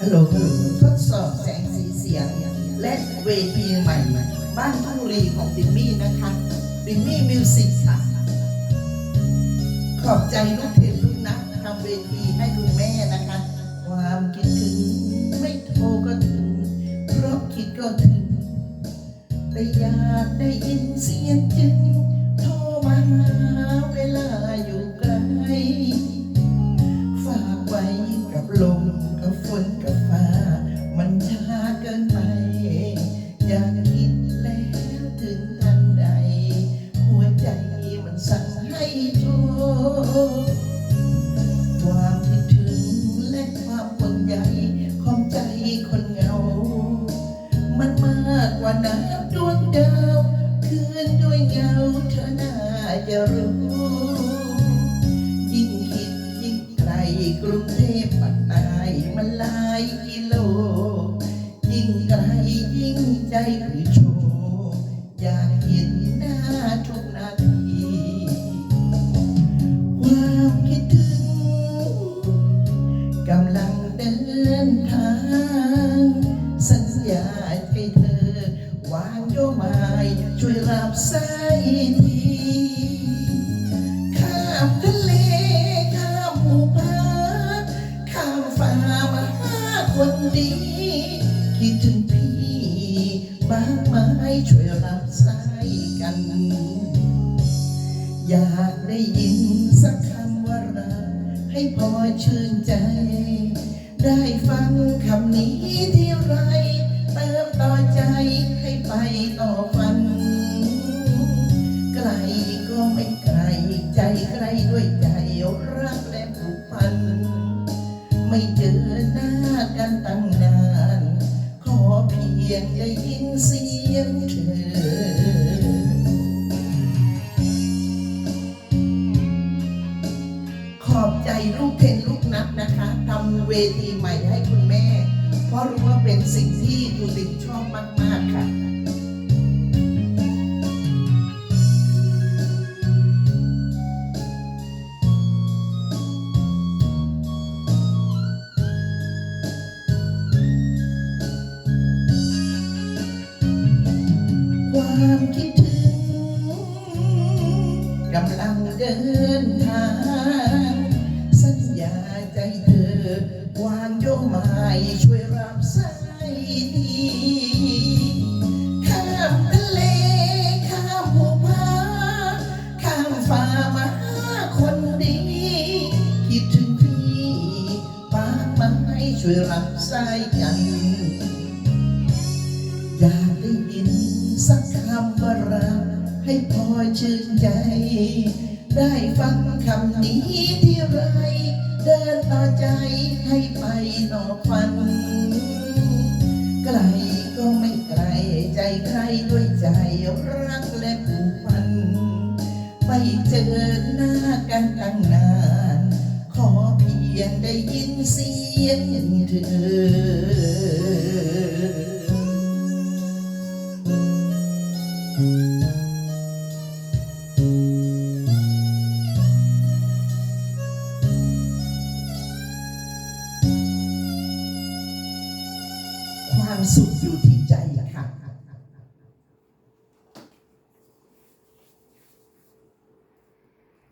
ฮัลโหลทดสอบแสงสีเสียง และเวทีใหม่บ้านทุ่งรีของบิมมี่นะคะบิมมี่มิวสิกค่ะ ขอบใจลูกเพจลูกนักทำเวทีให้คุณแม่นะคะ ความคิดถึงไม่โทรก็ถึง เพราะคิดก็ถึงแต่อยากได้ยินเสียงจึง จะรู้ ยิ่งคิดยิ่งไกลกรุงเทพปัตตายมันหลายกิโล ยิ่งไกลยิ่งใจคือโชว์อยากเห็นหน้าทุกนาที ความคิดถึงกำลังเดินทาง สัญญาให้เธอ วางโยมายช่วยรับสายทีาคนดีคิดถึงพี่มากมายช่วยรับสายกัน อยากได้ยินสักคำว่ารักให้พอชื่นใจ ได้ฟังคำนี้ที่ไรเติมต่อใจให้ไป งเธอ ขอบใจลูกเพนลูกนัดนะคะทำเวทีใหม่ให้คุณแม่ เพราะรู้ว่าเป็นสิ่งที่คุณลิงชอบมาก ๆ ค่ะ ความคิดถึงกำลังเดินทางสัญญาใจเธอวางโยมายช่วยรับสายทีข้ามทะเลข้ามภูผาข้ามฟ้ามาหาคนดี คิดถึงพี่ปากไม้ช่วยรับสายกันอยากได้ยิน สักคำว่ารักให้พอชื่นใจ ได้ฟังคำนี้ที่ไร เดินต่อใจให้ไปต่อฝัน ไกลก็ไม่ไกลใจใครด้วยใจรักและผูกพัน ไม่เจอหน้ากันตั้งนาน ขอเพียงได้ยินเสียงเธอ สุขอยู่ที่ใจละค่ะ